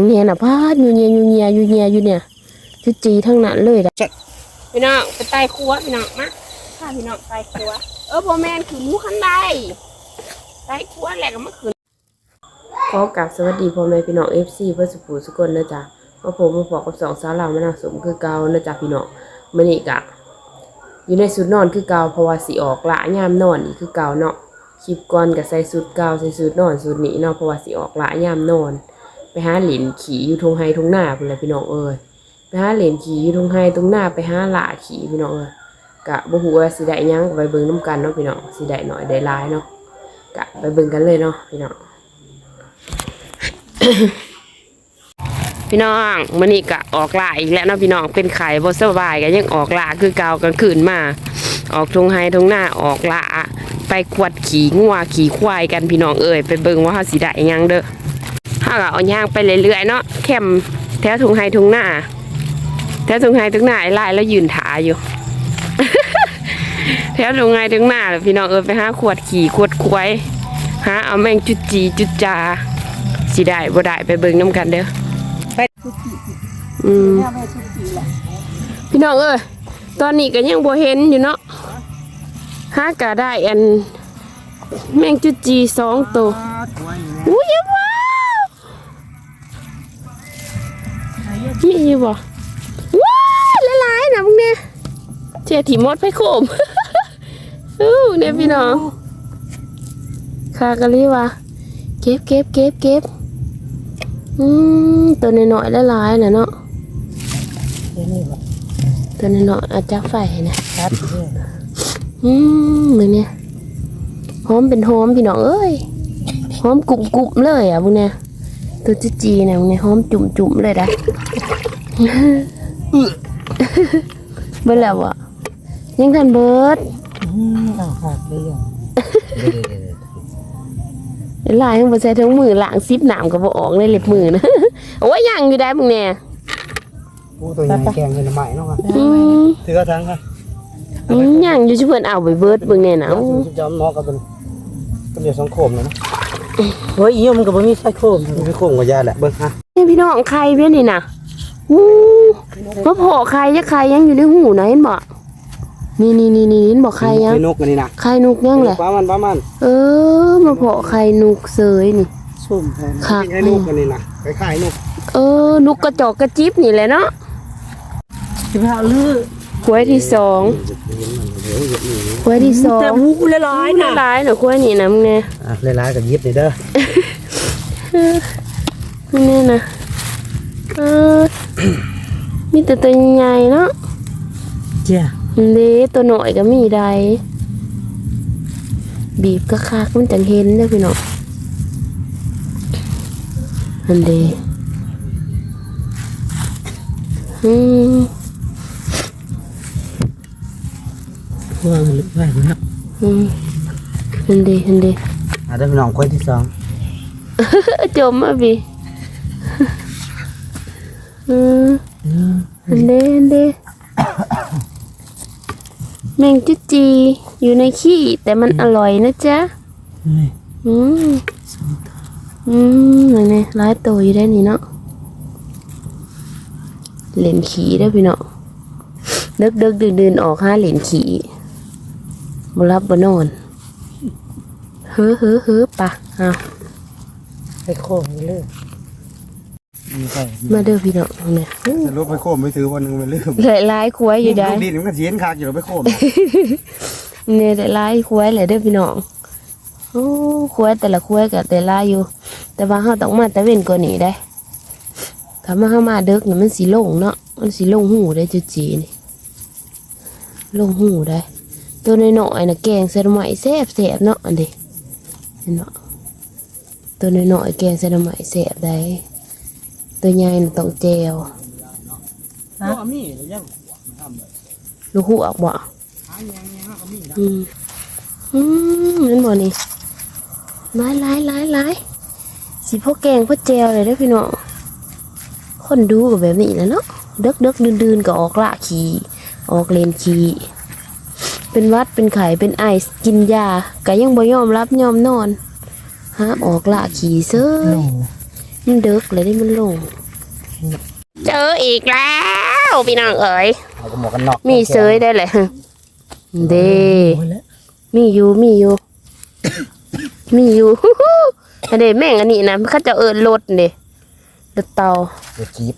ยูเนียน่ะพาดยูเนียยูเนียยูเนียอยู่เนี่ยจุจีทั้งนั้นเลยนะพี่น้องไปใต้ครัวพี่น้องมาถ้าพี่น้องใต้ครัว เออพ่อแม่นคือหมูขันไดใต้ครัวแหละก็มาคืนขอกราบสวัสดีพ่อแม่พี่น้องเอฟซีเพื่อสุภูสุกคนนะจ๊ะมาผมมาบอกกับสองสาวเราไม่น่าสมคือเก่านะจ๊ะพี่น้องมื่อนี้กะอยู่ในสุดนอนคือเก่าเพราะว่าสิออกละยามนอนอีกคือเก่าเนาะคลิปก่อนก็ใส่สุดเก่าใส่สุดนอนสุดนี้เนาะเพราะว่าสิออกละยามนอน ไปหาเหลินขี่อยู่ทงไฮทงหน้าพุ่นแหละพี่น้องเอ้ยไปหาเหลินขี่อยู่ทงไฮทงหน้าไปหาหล่าขี่พี่น้องเอ้ยกะบ่ฮู้ว่าสิได้ยังไปเบิ่งนํกันเนาะพี่น้องสิได้หน่อยได้หลายเนาะกะไปเบิ่งกันเลยเนาะพี่น้องพี่น้องมื้อนี้ก็ออกลาอีกแล้วเนาะพี่น้องเป็นไข่บ่สบายก็ยังออกลาคือเกากลางคืนมา ออกทงไฮทงหน้าออกลาไปกวดขี่งัวขี่ควายกันพี่น้องเอ้ยไปเบิ่งว่าเฮาสิได้ยังเด้อ ถ้าก็เอาย่างไปเรื่อยๆเนาะแคมแถวถุงไฮถุงหน้าแถวถุงไฮถุงหน้าไอ้ลายแล้วยืนถาอยู่ แถวถุงไฮถุงหน้าแล้วพี่น้องเออไปหาขวดขี่ขวดควายหาเอาแมงจุดจีจุดจาสิได้บ่ได้ไปเบิ่งน้ำกันเด้อไปอืมเนี่ยไปทุกทีแหละพี่น้องเอ้ยตอนนี้ก็ยังบ่เห็นอยู่เนาะหากะได้อันแมงจุดจีสองตัวอุ้ มีอยู่บ่ว้าวหลายๆนะมึงเนี่ยเจ้าถีมดไปโคมอู้เนี่ยพี่น้องคากะลีว่าเก็บเก็บเก็บเก็บอืมตัวน้อยๆหลายๆน่ะเนาะเดี๋ยวนี้บ่ตัวน้อยๆอาจจะไฟนะตัดเนี่ยอืมมือเนี่ยหอมเป็นหอมพี่น้องเอ้ยหอมกลุ่มกลุ่มๆเลยอะพวกเนี่ยตัวจีจีเนี่ยพวกเนี่ยหอมจุ่มจุ่มๆเลยนะ เบิดแล้วอะยังทันเบิดอืมเอาหักเลยอะลายยังบ่ใส่ทั้งมือล้างซิปหนามก็บ่ออกเลยเล็บมือนะโอ้ยยังอยู่ได้มึงเนี่ยโอ้ตัวใหญ่แกงเงินใหม่เนาะครับอืมถือกระทังครับอืมยังอยู่ชิเพิ่นเอาไปเบิดเบิ่งเนี่ยนะเอาสิจอมนอกกับเป็นก็เดี๋ยวสังคมเลยนะเฮ้ยอีมันก็บ่มีไส้โคมมีโคมกับยาแหละเบิ่งฮะนี่พี่น้องใครเพี้ยนี่น่ะ อู้มาพอใครจะใครยังอยู่ในหูนะเห็นบ่นี่นี่นี่นี่เห็นบอกใครยังมีนกอันนี้นะไข่นุกยังแหละปลามันปลามัน เออ มาเพาะไข่นุกเสยนี่ซุ่มแทนค่ะไอ้นกอันนี้นะคล้ายๆนก เออนุกกระจอกกระจิบนี่แหละเนาะสิบห้าลือควยที่สองควยที่สองแต่หูละร้อยน่ะหลายหน่อยควยนี่นะมึงเนี่ยอะหลายๆกับยิบนี่เด้อมึงเนี่ยนะเออ มีแต่ตัวใหญ่ๆเนาะเจ้าเล็ตัวหน่อยก็มีได้ บีบก็คักๆมันจังเห็นเด้อพี่น้องอันเดอืมวางลึกไว้เนาะอืมอันเดอันเดอะเด้อพี่น้องคนที่สองจมอะบีอืม อันเดอันเดแมงจุจีอยู่ในขี้แต่มันอร่อยนะจ๊ะนี่อืมอืมนั่นไงร้ายตัวอยู่ได้นี่เนาะเหรียญขี่ได้อพี่เนาะเดึกดึกดื่นดื่นๆออกห้าเหรียญขี่บรับบนอนเฮ้อเฮ้อเฮ้อปะเอาไปโค้งเลย มีใส่มาเด้อพี่เนาะเนี่ยแต่รถไปโคมไม่ถือวันนึงมันลืมหลายลายควายอยู่ได้ดินมันก็เสียนคักอยู่ไปโคมเนี่ยแต่ลายควายเลยเด้อพี่น้องโอ้ควายแต่ละควายกับแต่ลายอยู่ แต่ว่าเขาต้องมาแต่เว้นกว่านี้ได้ถ้ามาเข้ามาเด็กเนี่ยมันสีลงเนาะ มันสีลงหูได้จุจีนี่ ลงหูได้ ตัวน้อยๆนะแกงใส่หน่อไม้แซ่บแสบๆเนาะอันเดีเห็นเนาะตัวน้อยๆแกงใส่หน่อไม้แซ่บได้ ตัวใหญ่น่ะต้องแจวบ่มียังลูกหูออกบ่อืมอืมนั่นบ่นี่ไม้หลายหลายหลายสิพ่อแกงพ่อแจวเลยเด้อพี่น้องคนดูกับแบบนี้แหล้วเนาะเด็กเด็กดืนดืนๆก็ออกละขี่ออกเลนขี่เป็นหวัดเป็นไข่เป็นไอส์กินยาก็ยังบ่ยอมรับยอมนอนฮะออกละขี่เซ้ย มันเดึกเลยที่มันลง เจออีกแล้วพี่น้องเอ๋ยเอากระหมวกกันน็อกมีเซยได้เลยเดหมดแล้วมีอยู่มีอยู่ มีอยู่อันเดแม่งอันนี้นะเขาจะเอินรถเด้รถเตาตัวจี๊บ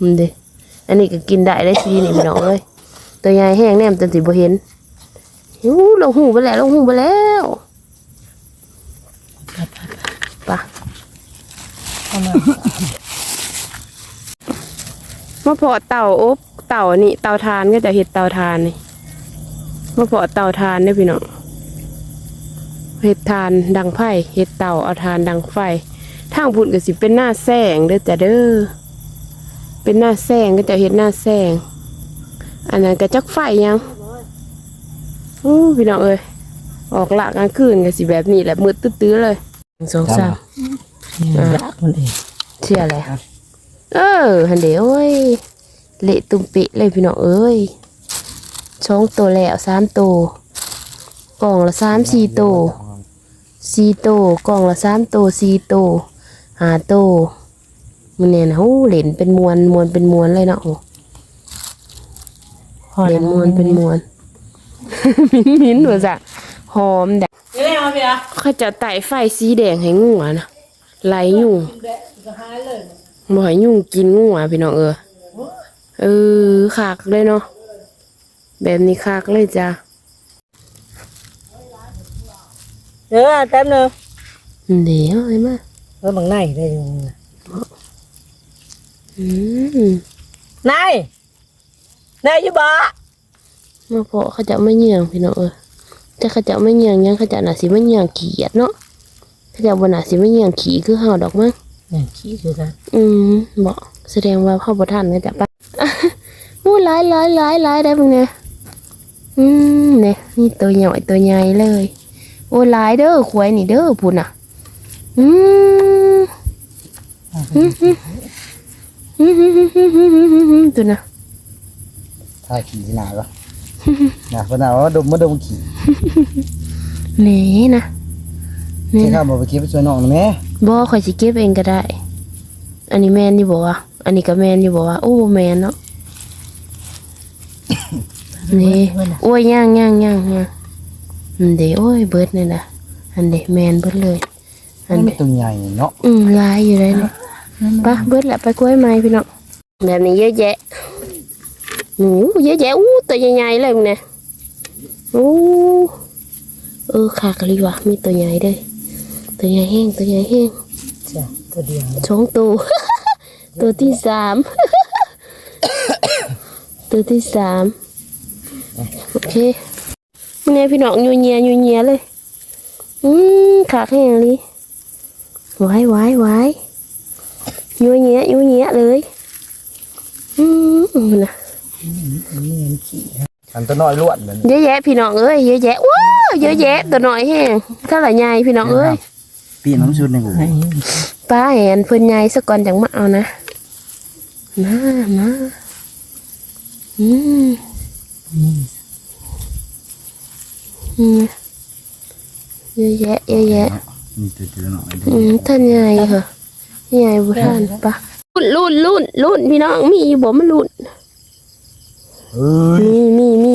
มันเด้อันนี้ก็กินได้ได้ทีนี่พี่น้องเอ้ยตัวใหญ่แห้งแนมจนสิบ่เห็นหูลงหูไปแล้วลงหูไปแล้วไปะ มาเพาะเต่าอบเต่านี่เต่าทานก็จะเห็ดเต่าทานนี่มาเพาะเต่าทานเนี่ยพี่น้องเห็ดทานดังไผ่เห็ดเต่าเอาทานดังไฟทางพุ่นก็สิเป็นหน้าแสงเด้อจ้ะเด้อเป็นหน้าแซงก็จะเห็นหน้าแซงอันนั้นก็จักไฟยังอู้พี่น้องเอ้ยออกละกลางคืนก็สิแบบนี้แหละมืดตื้อๆเลยสองสาม นี่รักมันเองเชื่ออะไรเออหันเดี๋ยวเอ้ยเละตุ้มเปะเลยพี่น้องเอ้ยสองตัวแล้วสามตัวกล่องละสามสี่ตัวสี่ตัวกล่องละสามตัวสี่ตัวห้าตัวมันเนี่ยนะโอ้เหรนเป็นมวลมวลเป็นมวลเลยเนาะโอ้พอเหรแล้วนมวลเป็นมวลมิ้นมิ้นหัวจะหอมแดงนี่แหละมาพี่อะเขาจะไต่ไฟสีแดงให้งูอะนะ ไล่ยุงก็หายเลยบ่ให้ยุงกินงูอะพี่น้องเออเออขากเลยเนาะแบบนี้ขากเลยจ้ะเดี๋ยวแป๊บนึงเดี๋ยวไอ้มาเออบางในได้อยังนะอืมนายนายอยู่บ่มาเพาะเขาจะไม่เหี่ยงพี่น้องเออแต่เขาจะไม่เหี่ยงหยังเขาจะน่ะสิไม่เหี่ยงขี้เกียจเนาะ เจ้าบนอาสิไม่ยังขี่คือเฮาดอกมั้งย่งขี่คือกันอืมบอกแสดงว่าพ่อาบ่ทันเลยแต่ปะมู้หลายหลายหลายหลายได้บ่เนี่ยอืมเนี่ยนี่ตัวใหญ่ตัวใหญ่เลย โอ้หลายเด้อขวยนี่เด้อพูนอะ อืมอืมอืมอืมอืมอืมตัวน่ะถ้าขี่นานก็นะเพราะน่ะว่าดมมาดมขี่เนี่นะ นี่ใช่นะข้าวบอกไปเก็บไปช่วยน้องนะแม่บ่ข่อยสิเก็บเองก็ได้ อันนี้แม่นอยู่บ่วะอันนี้ก็แม่นอยู่บ่วะโอ้แม่นเนาะ นี่โอ้ยย่างย่างย่างย่างอันเดโอ้ยเบิดนี่นะอันเดแมนเบิดเลย อันมันเดไม่ตัวใหญ่เนาะอืมลายอยู่เลยเนี่ยปะเบิดแหละไปกล้วยไม้พี่น้องแบบนี้เยอะแยะหนูเยอะแยะอู้ตัวใหญ่ๆเลยมึงเนี่ยอู้เออขากะลีวะมีตัวใหญ่ด้วย ตัวใหญ่แห้งตัวใหญ่แห้งจ้ะตัวเดียวสองตัว ตัวที่สาม ตัวที่สาม โอเคมึงไงพี่น้องยูเนียยูเนียเลย อืมขาแห้งเลยไว้ไว้ไว้ยูเนียยูเนียเลย อืมนะอันตัวน้อยล้วนเลยเยอะแยะพี่น้องเอ้ยเยอะแยะว้าวเยอะแยะตัวหน่อยแห้งเท่าไหร่ใหญ่พี่น้องเอ้ย ปีน้ำชุดในกูให้ป้าเห็นเพิ่นใหญ่สักก่อนจังมาเอานะมามาอืมอืมเยอะแยะเยอะแยะมีตัวตัวน้อยอืมท่านใหญ่เหรอใหญ่บุท่านปะรุ่นรุ่นรุ่นพี่น้องมีอยู่บ่มันรุ่นเอ้ยมีมีมี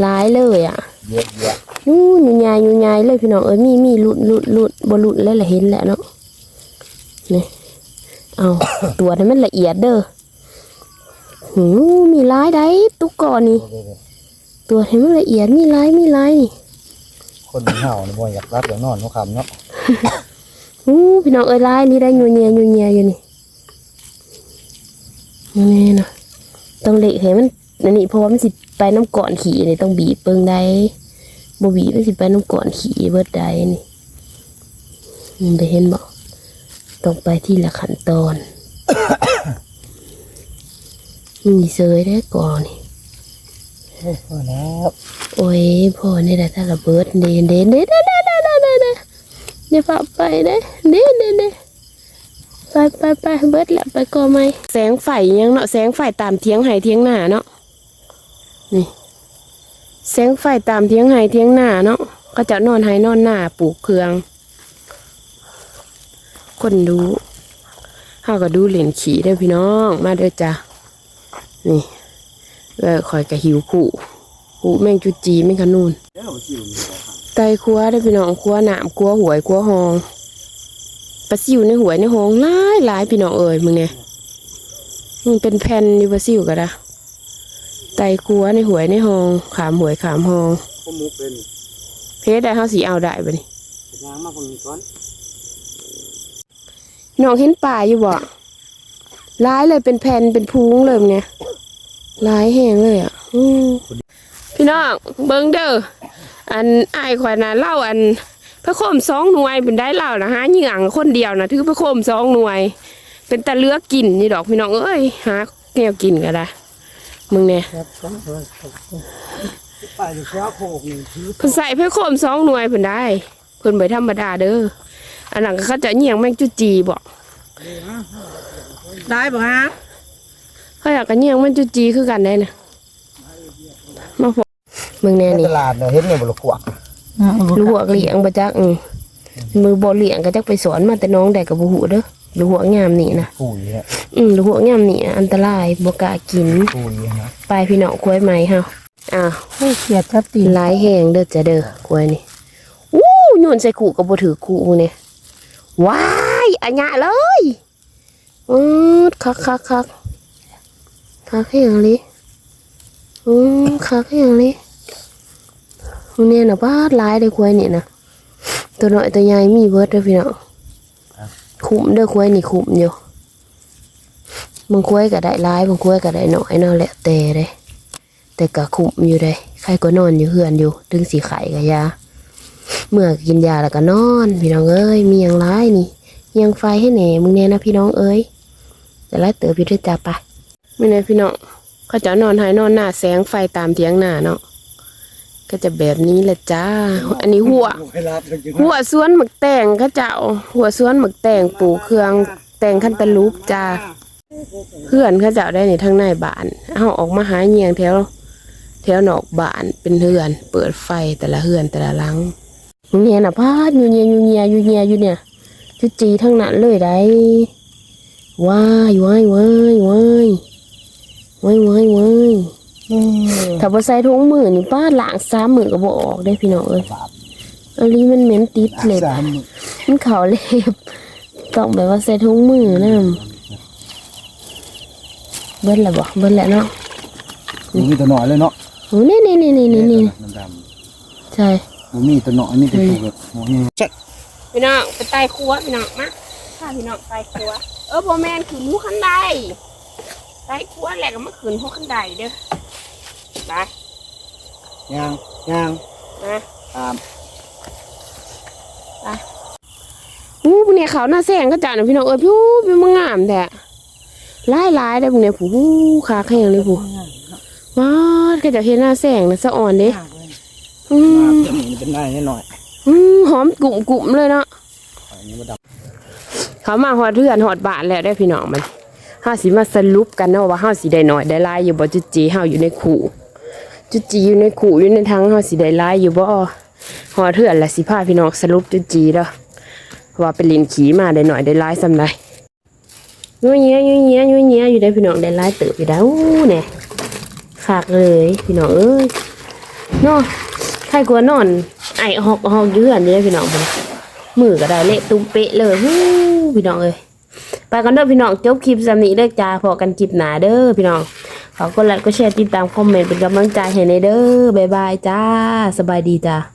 หลายเลยอะ เยอะแยะนู่นอยู่ใหญ่อยู่ใหญ่เลยพี่น้องเอ้ยมีมีรุ่นรุ่นรุ่นบ่รุ่นแล้วละเห็นแหละเนาะนี่เอาตัวนี้มันละเอียดเด้อหูมีลายได้ตุ๊กก่อนนี่ ตัวนี้มันละเอียดมีลายมีลายนี่คนมันเห่าเนี่ยบ่อยากรับอยากนอนเขาคำเนาะอู้พี่น้องเอ้ยลายนี่ได้ยัวเนียยัวเนียอยู่นี่นี่นะต้องเละให้มัน อันนี้เพราะว่ามันสิไปน้ำก่อนขี่นี่ต้องบีบเปิงได้บ่บีบมันสิไปน้ำก่อนขี่เบิดได้นี่มันได้เห็นบ่ต้องไปที่ละขั้นตอนมีเซยได้ก่อนนี่โอ้พอแล้วโอ้ยพ่อนี่แหละถ้าระเบิดเด่นเด่นเด่นเด่นเด่นเด่นเด่นเด่นเด่นอย่าพาไปเด้เด่นเด่นเด่นไปไปไปเบิดแหละไปก่อไหมแสงไฟยังเนาะแสงไฟตามเทียงไห้เทียงหน้าเนาะ นี่แสงไฟตามเทียงไห้เทียงหน้าเนาะก็จะนอนไห้นอนหน้าปลูกเครือง คนดูเฮาก็ดูเหรียญขี่เด้พี่น้อง มาเด้อจ้านี่เออคอยกะหิวขู่ขู่แมงจุจีแมงขนูนไตครัวได้พี่น้องครัวหนามครัวหวยครัวหองปลาซิวในหวยในหองหลายหลายพี่น้องเอ้ยมึงเนี่ยมึงเป็นแผ่นอยู่ปลาซิวก็ได้ ไตครัวในหวยในหองขามหวยขามหองก็มุกเป็นเพชรได้เฮาสีเอาได้บ่นี่ยางมากกว่านี้ก่อนน้องเห็นป่าอยู่บ่หลายเลยเป็นแผ่นเป็นพุงเลยมึงเนี่ยหลายแห้งเลยอะอืมพี่น้องเบิ่งเด้ออันอ้ายข่อยน่ะเล่าอันพระโคมสองหน่วยเป็นได้เล่านะหาเหยื่องคนเดียวนะถือพระโคมสองหน่วย เป็นตะเลือกกินนี่ดอกพี่น้องเอ้ยหาแนวกินก็ได้ มึงเนี่ยครับสองร้อยไปอยู่เช้าโคกนี่ถือเพิ่นใส่พระโคมสองหน่วยเพิ่นได้เพิ่นบ่ธรรมดาเด้ออันนั้นก็เขาจะเหยี่ยงแมงจุจีบอกได้บ่ฮะเขาอยากกันเหยี่ยงแมงจุจีคือกันได้นะมาพอมึงแน่นี่ตลาดเนี่ยเห็นเนี่ยบลูกขวักลูกหัวกเลี้ยงบ่จักอืมมือบ่เลี้ยงก็จักไปสอนมาแต่น้องได้กับบ่ฮู้เด้อ ลูกหัวงามนี่นะปุ๋ยฮะอืมลูกหัวงามนี่อันตรายบ่กล้ากินปุ๋ยนะไปพี่น้องกล้วยไหมเฮาอ้าวให้เกียรติจับตีนหลายแหงเด้อจ้ะเด้อกล้วยนี่อู้โยนใส่ขู่ก็บ่ถือขู่มึงเนี่ยว้ายอัญญะเลยอือคักคักคักคักแหงเลยอืมคักแหงเลยมึงเนี่ยน่ะบาดหลายเลยกล้วยนี่นะตัวน้อยตัวใหญ่มีเบิดเด้อพี่น้อง คุ้มเด้อกล้ยนี่คุ้มอยู่บางกล้ยก็ได้หลายบางกล้ยก็ได้น้อยเนาะแล้วแต่เด้แต่ก็คุ้มอยู่ได้ใครก็นอนอยู่เฮือนอยู่ถึงสีไข่กับยาเมื่อกินยาแล้วก็นอน พี่น้องเอ้ยมีอย่างร้ายนี่ยังไฟให้แหน่มึงเนี่ยนะพี่น้องเอ้ยแต่ละเต๋อพี่ด้วยจ้าปะไม่เนี่ยพี่น้องเขาจะนอนหายนอนหน้าแสงไฟตามเทียงหน้าเนาะ ก็จะแบบนี้แหละจ้า อันนี้หัวเวลาเป็นจังหัวสวนหมึกแตงก็เจ้า หัวสวนหมึกแตงปลูกเครื่องแตงคันตะลูปจ้า เพื่อนเขาเจ้าได้ในทั้งในบ้าน เอาออกมาหาเงียงแถวแถวนอกบ้านเป็นเฮือน เปิดไฟแต่ละเฮือนแต่ละหลังเนี่ยน่ะพาดอยู่เงียอยู่เงียอยู่เงียอยู่เนี่ยจุจีทั้งนั้นเลยได้ว้ายว้ายว้ายว้ายว้ายว้ายว้ายอืม ถ้าบ่ใส่ถุงมือนี่ป้าล้างสามมือก็บ่ออกได้พี่น้องเอ้ยอันนี้มันเหม็นติดเล็บสามมันเขาเล็บต้องแบบว่าใส่ถุงมือนะเบิ้ลละบ่เบิ้ลละเนาะมันมีตัวหน่อยเลยเนาะโอ้นี่นี่นี่นี่นี่นี่ดำใช่ๆมันมีตัวหน่อยนี่ตัวตัวแบบหัวนี่ชักพี่น้องไปใต้ครัวพี่น้องมาถ้าพี่น้องใต้ครัวเออบ่แม่นคือหมูขันไดใต้ครัวแหละก็มาขืนหัวขันไดเด้อ ไปยางยางนะตามอู้พวกเนี่ยเขาวหน้าแซงก็จ่านะพี่น้องเอ้ยพี่เป็นมังงามแท้หลายหลายได้พวกเนี่ยผู้ขาแข็งเลยผู้ว้าวก็จะเห็นหน้าแซงนะสะอ่อนเด้อืมามตัวนี้เป็นได้นิดหน่อยอืมหอมกลุ่มกลุ่มเลยเนาะอันนี้มาดเขามาหอดเทือนหอดบาทแล้วได้อพี่น้องมันห้าสิมาสรุปกันเนาะว่าห้าสิได้หน่อยได้หลายอยู่บ่จุจีห้าอยู่ในขู่ จุจีอยู่ในขู่อยู่ในทั้งห้าสิได้หลายอยู่บ่หอเทือนละสิพาพี่น้องสรุปจุจีเด้อว่าเป็นลินขี่มาได้หน่อยได้หลายสำใดยัวเงี้ยยัวเงี้ยยัวเงี้ยอยู่ได้พี่น้องได้หลายเติบอยู่ได้อู้เนี่ยขากเลยพี่น้องเอ้ยเนาะใครกลัวนอน ไอหอกหอกอยู่อนอยู่ได้พี่น้องมือก็ได้เละตุ้มเป๊ะเลยฮู้พี่น้องเอ้ยไปกันเด้อพี่น้องจบคลิปสำนี้เด้อจ้าพอกันคลิปหนาเด้อพี่น้อง ฝากกดไลค์กดแชร์ติดตามคอมเมนต์เป็นกำลังใจให้ในเด้อบ๊ายบายจ้า สบายดีจ้า